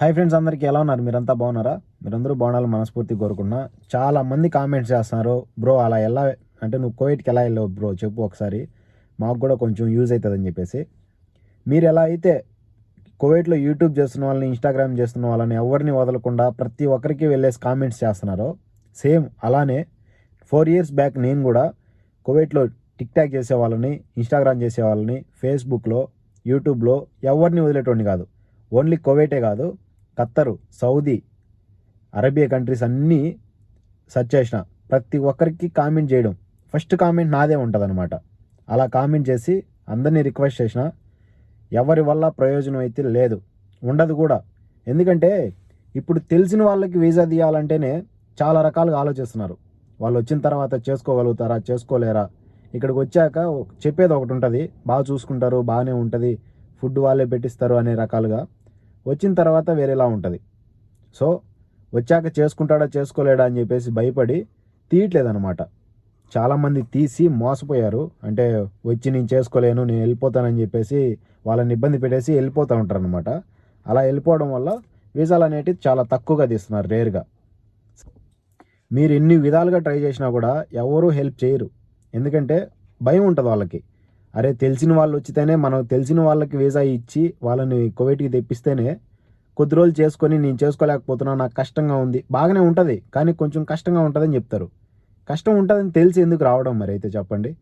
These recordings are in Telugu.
హాయ్ ఫ్రెండ్స్ అందరికీ ఎలా ఉన్నారు? మీరంతా బాగున్నారా? మీరందరూ బాగున్నారు మనస్ఫూర్తి కోరుకున్నా చాలా మంది కామెంట్స్ చేస్తున్నారు. బ్రో అలా ఎలా అంటే నువ్వు కోవిడ్కి ఎలా వెళ్ళావు బ్రో చెప్పు ఒకసారి. మాకు కూడా కొంచెం యూజ్ అవుతుందని చెప్పేసి. మీరు ఎలా అయితే కోవిడ్లో యూట్యూబ్ చేస్తున్న వాళ్ళని ఇన్స్టాగ్రామ్ చేస్తున్న వాళ్ళని ఎవరిని వదలకుండా ప్రతి ఒక్కరికి వెళ్ళేసి కామెంట్స్ చేస్తున్నారో సేమ్ అలానే ఫోర్ ఇయర్స్ బ్యాక్ నేను కూడా కోవిడ్లో టిక్ టాక్ చేసే వాళ్ళని ఇన్స్టాగ్రామ్ చేసే వాళ్ళని ఫేస్బుక్లో యూట్యూబ్లో ఎవరిని వదిలేటోడిని కాదు. ఓన్లీ కోవేటే కాదు. ఖత్తరు సౌదీ అరేబియా కంట్రీస్ అన్నీ సెర్చ్ చేసిన ప్రతి ఒక్కరికి కామెంట్ చేయడం. ఫస్ట్ కామెంట్ నాదే ఉంటుందన్నమాట. అలా కామెంట్ చేసి అందరినీ రిక్వెస్ట్ చేసిన ఎవరి వల్ల ప్రయోజనం అయితే లేదు. ఉండదు కూడా. ఎందుకంటే ఇప్పుడు తెలిసిన వాళ్ళకి వీసా తీయాలంటేనే చాలా రకాలుగా ఆలోచిస్తున్నారు. వాళ్ళు వచ్చిన తర్వాత చేసుకోగలుగుతారా చేసుకోలేరా? ఇక్కడికి వచ్చాక చెప్పేది ఒకటి ఉంటుంది. బాగా చూసుకుంటారు బాగానే ఉంటుంది. ఫుడ్ వాళ్ళే పెట్టిస్తారు అనే రకాలుగా. వచ్చిన తర్వాత వేరేలా ఉంటుంది. సో వచ్చాక చేసుకుంటాడా చేసుకోలేడా అని చెప్పేసి భయపడి తీయట్లేదనమాట చాలామంది తీసి మోసపోయారు. అంటే వచ్చి నేను చేసుకోలేను నేను వెళ్ళిపోతానని చెప్పేసి వాళ్ళని ఇబ్బంది పెట్టేసి వెళ్ళిపోతూ ఉంటారు అనమాట అలా వెళ్ళిపోవడం వల్ల వీసాలు అనేటివి చాలా తక్కువగా తీస్తున్నారు రేర్గా. మీరు ఎన్ని విధాలుగా ట్రై చేసినా కూడా ఎవరూ హెల్ప్ చేయరు. ఎందుకంటే భయం ఉంటుంది వాళ్ళకి. అరే తెలిసిన వాళ్ళు వచ్చితేనే మనకు తెలిసిన వాళ్ళకి వీసా ఇచ్చి వాళ్ళని కోవిడ్కి తెప్పిస్తేనే కొద్ది రోజులు చేసుకొని నేను చేసుకోలేకపోతున్నా నాకు కష్టంగా ఉంది. బాగానే ఉంటుంది కానీ కొంచెం కష్టంగా ఉంటుందని చెప్తారు. కష్టం ఉంటుందని తెలిసి ఎందుకు రావడం మరి అయితే చెప్పండి?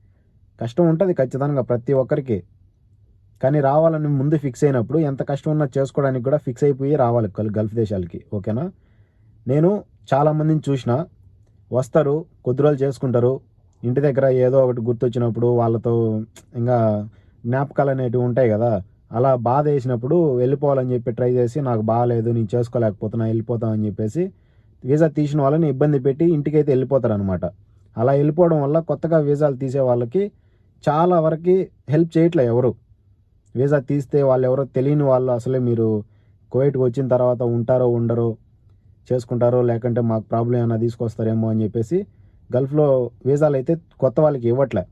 కష్టం ఉంటుంది ఖచ్చితంగా ప్రతి ఒక్కరికి. కానీ రావాలని ముందు ఫిక్స్ అయినప్పుడు ఎంత కష్టం ఉన్నా చేసుకోవడానికి కూడా ఫిక్స్ అయిపోయి రావాలి గల్ఫ్ దేశాలకి ఓకేనా? నేను చాలామందిని చూసిన వస్తారు కొద్ది రోజులు చేసుకుంటారు ఇంటి దగ్గర ఏదో ఒకటి గుర్తొచ్చినప్పుడు వాళ్ళతో ఇంకా జ్ఞాపకాలు అనేటివి ఉంటాయి కదా అలా బాధ వేసినప్పుడు వెళ్ళిపోవాలని చెప్పి ట్రై చేసి నాకు బాగాలేదు నేను చేసుకోలేకపోతున్నా వెళ్ళిపోతాం అని చెప్పేసి వీసా తీసిన వాళ్ళని ఇబ్బంది పెట్టి ఇంటికైతే వెళ్ళిపోతారు అనమాట అలా వెళ్ళిపోవడం వల్ల కొత్తగా వీసాలు తీసే వాళ్ళకి చాలా వరకు హెల్ప్ చేయట్లే ఎవరు. వీసా తీస్తే వాళ్ళు ఎవరో తెలియని వాళ్ళు అసలే మీరు కోవిడ్కి వచ్చిన తర్వాత ఉంటారో ఉండరో చేసుకుంటారో లేకుంటే మాకు ప్రాబ్లం ఏమైనా తీసుకొస్తారేమో అని చెప్పేసి గల్ఫ్లో వీసాలు అయితే కొత్త వాళ్ళకి ఇవ్వట్లే.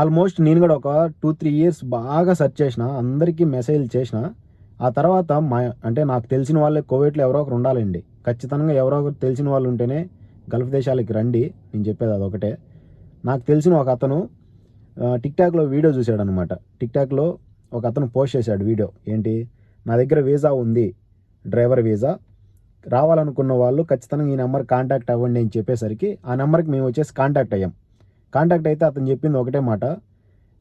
ఆల్మోస్ట్ నేను కూడా ఒక టూ త్రీ ఇయర్స్ బాగా సెర్చ్ చేసిన అందరికీ మెసేజ్ చేసిన. ఆ తర్వాత మా అంటే నాకు తెలిసిన వాళ్ళే కోవిడ్లో ఎవరో ఒకరు ఉండాలండి. ఖచ్చితంగా ఎవరో ఒకరు తెలిసిన వాళ్ళు ఉంటేనే గల్ఫ్ దేశాలకి రండి నేను చెప్పేది అదొకటే. నాకు తెలిసిన ఒక అతను టిక్టాక్లో వీడియో చూశాడు అనమాట టిక్టాక్లో ఒక అతను పోస్ట్ చేశాడు వీడియో. ఏంటి? నా దగ్గర వీసా ఉంది డ్రైవర్ వీసా. రావాలనుకున్న వాళ్ళు ఖచ్చితంగా ఈ నెంబర్ కాంటాక్ట్ అవ్వండి అని చెప్పేసరికి ఆ నెంబర్కి మేము వచ్చేసి కాంటాక్ట్ అయ్యాం. కాంటాక్ట్ అయితే అతను చెప్పింది ఒకటే మాట.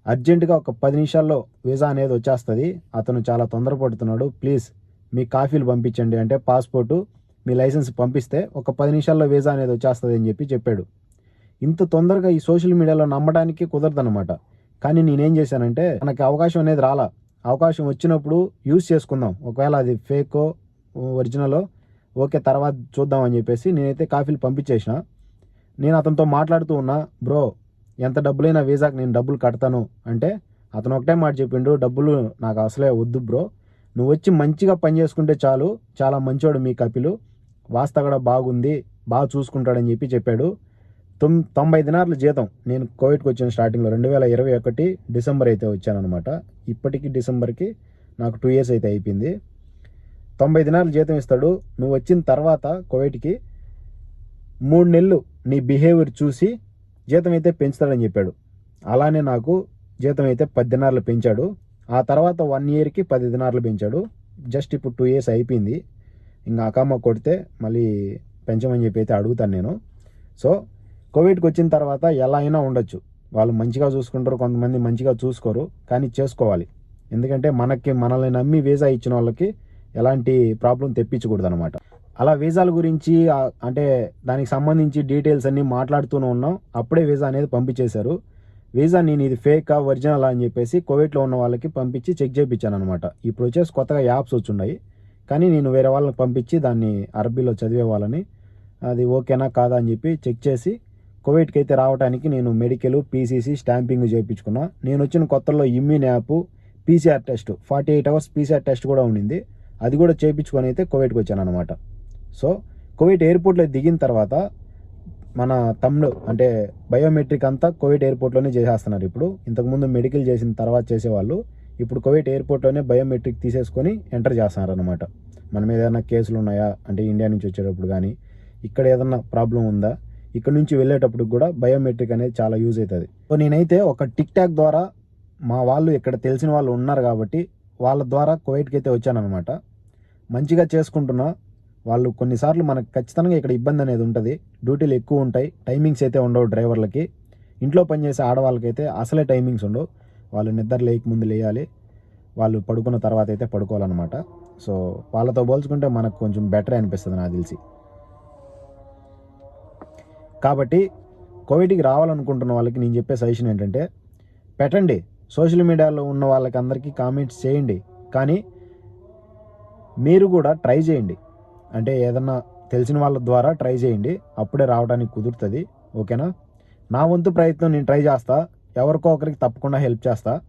అర్జెంటుగా ఒక పది నిమిషాల్లో వీసా అనేది వచ్చేస్తుంది. అతను చాలా తొందరపడుతున్నాడు. ప్లీజ్ మీ కాఫీలు పంపించండి అంటే పాస్పోర్టు మీ లైసెన్స్ పంపిస్తే ఒక పది నిమిషాల్లో వీసా అనేది వచ్చేస్తుంది అని చెప్పి చెప్పాడు. ఇంత తొందరగా ఈ సోషల్ మీడియాలో నమ్మడానికి కుదరదనమాట కానీ నేనేం చేశానంటే మనకి అవకాశం అనేది రాలా. అవకాశం వచ్చినప్పుడు యూస్ చేసుకుందాం. ఒకవేళ అది ఫేకో ఒరిజినలో ఓకే తర్వాత చూద్దాం అని చెప్పేసి నేనైతే కాఫీలు పంపించేసిన. నేను అతనితో మాట్లాడుతూ ఉన్నా బ్రో ఎంత డబ్బులైనా వీసాకి నేను డబ్బులు కడతాను. అంటే అతను ఒకటే మాట చెప్పిండు డబ్బులు నాకు అసలే వద్దు బ్రో. నువ్వు వచ్చి మంచిగా పని చేసుకుంటే చాలు చాలా మంచోడు మీ కపిలు. వాస్త కూడా బాగుంది బాగా చూసుకుంటాడని చెప్పి చెప్పాడు. తొమ్ తొంభై దినార్ల జీతం నేను కోవిడ్కి వచ్చిన స్టార్టింగ్లో రెండు వేల ఇరవై ఒకటి డిసెంబర్ అయితే వచ్చానమాట ఇప్పటికి డిసెంబర్కి నాకు టూ ఇయర్స్ అయితే అయిపోయింది. తొంభై దినాలు జీతం ఇస్తాడు. నువ్వు వచ్చిన తర్వాత కోవిడ్కి మూడు నెలలు నీ బిహేవియర్ చూసి జీతం అయితే పెంచుతాడని చెప్పాడు. అలానే నాకు జీతం అయితే పది దినార్లు పెంచాడు. ఆ తర్వాత వన్ ఇయర్కి పది దినార్లు పెంచాడు. జస్ట్ ఇప్పుడు టూ ఇయర్స్ అయిపోయింది. ఇంకా అకామ కొడితే మళ్ళీ పెంచమని చెప్పి అయితే అడుగుతాను నేను. సో కోవిడ్కి వచ్చిన తర్వాత ఎలా అయినా ఉండొచ్చు. వాళ్ళు మంచిగా చూసుకుంటారు. కొంతమంది మంచిగా చూసుకోరు. కానీ చేసుకోవాలి. ఎందుకంటే మనకి మనల్ని నమ్మి వీసా ఇచ్చిన వాళ్ళకి ఎలాంటి ప్రాబ్లం తెప్పించకూడదు అనమాట అలా వీసాల గురించి అంటే దానికి సంబంధించి డీటెయిల్స్ అన్నీ మాట్లాడుతూనే ఉన్నాం. అప్పుడే వీసా అనేది పంపించేశారు. వీసా నేను ఇది ఫేకా ఒరిజినల్ అని చెప్పేసి కోవిడ్లో ఉన్న వాళ్ళకి పంపించి చెక్ చేయించాను అనమాట ఇప్పుడు వచ్చేసి కొత్తగా యాప్స్ వచ్చున్నాయి. కానీ నేను వేరే వాళ్ళకి పంపించి దాన్ని అరబీలో చదివే వాళ్ళని అది ఓకేనా కాదా అని చెప్పి చెక్ చేసి కోవిడ్కి అయితే రావడానికి నేను మెడికల్ పీసీసీ స్టాంపింగ్ చేయించుకున్నా నేను వచ్చిన కొత్తలో Immune app PCR test forty eight hours PCR test కూడా ఉండింది. అది కూడా చేయించుకొని అయితే కోవిడ్కి వచ్చాను అనమాట సో కువైట్ ఎయిర్పోర్ట్లో దిగిన తర్వాత మన తమ్ముడు అంటే బయోమెట్రిక్ అంతా కోవిడ్ ఎయిర్పోర్ట్లోనే చేసేస్తున్నారు ఇప్పుడు. ఇంతకుముందు మెడికల్ చేసిన తర్వాత చేసేవాళ్ళు ఇప్పుడు కోవిడ్ ఎయిర్పోర్ట్లోనే బయోమెట్రిక్ తీసేసుకొని ఎంటర్ చేస్తున్నారు అనమాట మన మీద ఏదైనా కేసులు ఉన్నాయా? అంటే ఇండియా నుంచి వచ్చేటప్పుడు కానీ ఇక్కడ ఏదన్నా ప్రాబ్లం ఉందా? ఇక్కడ నుంచి వెళ్ళేటప్పుడు కూడా బయోమెట్రిక్ అనేది చాలా యూజ్ అవుతుంది. సో నేనైతే ఒక టిక్ టాక్ ద్వారా మా వాళ్ళు ఇక్కడ తెలిసిన వాళ్ళు ఉన్నారు కాబట్టి వాళ్ళ ద్వారా కువైట్కి అయితే వచ్చానమాట మంచిగా చేసుకుంటున్నా వాళ్ళు కొన్నిసార్లు మనకు ఖచ్చితంగా ఇక్కడ ఇబ్బంది అనేది ఉంటుంది. డ్యూటీలు ఎక్కువ ఉంటాయి. టైమింగ్స్ అయితే ఉండవు డ్రైవర్లకి. ఇంట్లో పనిచేసే ఆడవాళ్ళకైతే అసలే టైమింగ్స్ ఉండవు. వాళ్ళు నిద్ర లేక ముందు లేయాలి. వాళ్ళు పడుకున్న తర్వాత అయితే పడుకోవాలన్నమాట. సో వాళ్ళతో పోల్చుకుంటే మనకు కొంచెం బెటర్ అనిపిస్తుంది నాకు తెలిసి. కాబట్టి కోవిడ్కి రావాలనుకుంటున్న వాళ్ళకి నేను చెప్పే సజెషన్ ఏంటంటే పెట్టండి. సోషల్ మీడియాలో ఉన్న వాళ్ళకి అందరికీ కామెంట్స్ చేయండి. కానీ మీరు కూడా ట్రై చేయండి. అంటే ఏదన్నా తెలిసిన వాళ్ళ ద్వారా ట్రై చేయండి. అప్పుడే రావడానికి కుదురుతుంది. ఓకేనా? నా వంతు ప్రయత్నం నేను ట్రై చేస్తా. ఎవరికో ఒకరికి తప్పకుండా హెల్ప్ చేస్తా.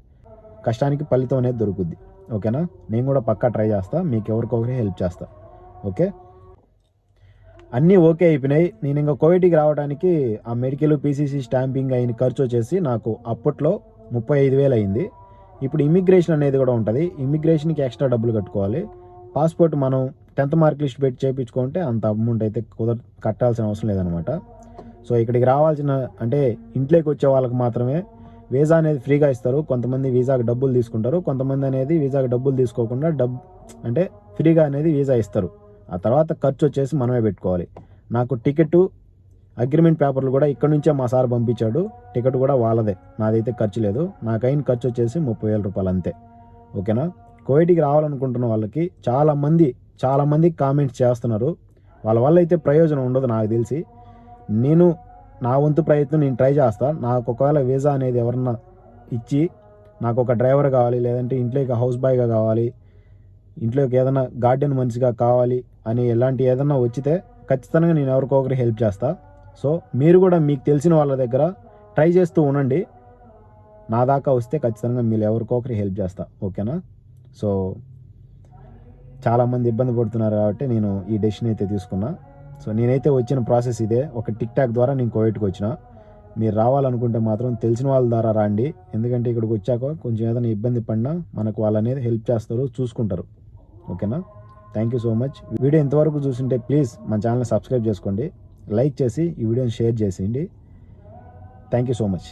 కష్టానికి ఫలితం అనేది దొరుకుద్ది. ఓకేనా? నేను కూడా పక్కా ట్రై చేస్తా. మీకు ఎవరికొకరికి హెల్ప్ చేస్తా. ఓకే? అన్నీ ఓకే అయిపోయినాయి. నేను ఇంకా కోవిడ్కి రావడానికి ఆ మెడికల్ పీసీసీ స్టాంపింగ్ అయిన ఖర్చు వచ్చేసి నాకు అప్పట్లో ముప్పై ఐదు వేలు అయింది. ఇప్పుడు ఇమిగ్రేషన్ అనేది కూడా ఉంటుంది. ఇమిగ్రేషన్కి ఎక్స్ట్రా డబ్బులు కట్టుకోవాలి. పాస్పోర్ట్ మనం టెన్త్ మార్క్ లిస్ట్ పెట్టి చేయించుకుంటే అంత అమౌంట్ అయితే కుదర కట్టాల్సిన అవసరం లేదనమాట. సో ఇక్కడికి రావాల్సిన అంటే ఇంట్లోకి వచ్చే వాళ్ళకి మాత్రమే వీసా అనేది ఫ్రీగా ఇస్తారు. కొంతమంది వీసాకి డబ్బులు తీసుకుంటారు. కొంతమంది అనేది వీసాకి డబ్బులు తీసుకోకుండా డబ్ అంటే ఫ్రీగా అనేది వీసా ఇస్తారు. ఆ తర్వాత ఖర్చు వచ్చేసి మనమే పెట్టుకోవాలి. నాకు టికెట్ అగ్రిమెంట్ పేపర్లు కూడా ఇక్కడ నుంచే మా సార్ పంపించాడు. టికెట్ కూడా వాళ్ళదే. నాదైతే ఖర్చు లేదు. నాకైన ఖర్చు వచ్చేసి ముప్పై వేల రూపాయలు అంతే. ఓకేనా? కోవిడ్కి రావాలనుకుంటున్న వాళ్ళకి చాలామంది చాలామంది కామెంట్స్ చేస్తున్నారు. వాళ్ళ వల్ల అయితే ప్రయోజనం ఉండదు నాకు తెలిసి. నేను నా వంతు ప్రయత్నం నేను ట్రై చేస్తాను నాకు ఒకవేళ వీసా అనేది ఎవరన్నా ఇచ్చి నాకు ఒక డ్రైవర్ కావాలి లేదంటే ఇంట్లోకి హౌస్ బాయ్గా కావాలి ఇంట్లోకి ఏదైనా గార్డెన్ మనిషిగా కావాలి అని ఇలాంటి ఏదైనా వచ్చితే ఖచ్చితంగా నేను ఎవరికొకరికి హెల్ప్ చేస్తా. సో మీరు కూడా మీకు తెలిసిన వాళ్ళ దగ్గర ట్రై చేస్తూ ఉండండి. నా దాకా వస్తే ఖచ్చితంగా మీరు ఎవరికొకరికి హెల్ప్ చేస్తా. ఓకేనా? సో చాలామంది ఇబ్బంది పడుతున్నారు కాబట్టి నేను ఈ డెసిషన్ అయితే తీసుకున్నా. సో నేనైతే వచ్చిన ప్రాసెస్ ఇదే. ఒక టిక్ టాక్ ద్వారా నేను కోవిడ్కి వచ్చిన. మీరు రావాలనుకుంటే మాత్రం తెలిసిన వాళ్ళ ద్వారా రండి. ఎందుకంటే ఇక్కడికి వచ్చాక కొంచెం ఏదైనా ఇబ్బంది పడినా మనకు వాళ్ళు అనేది హెల్ప్ చేస్తారు చూసుకుంటారు. ఓకేనా? Thank you so much. Video ఇంతవరకు చూస్తుంటే ప్లీజ్ మన ఛానల్ని సబ్స్క్రైబ్ చేసుకోండి. లైక్ చేసి ఈ వీడియోని షేర్ చేసేయండి. Thank you so much.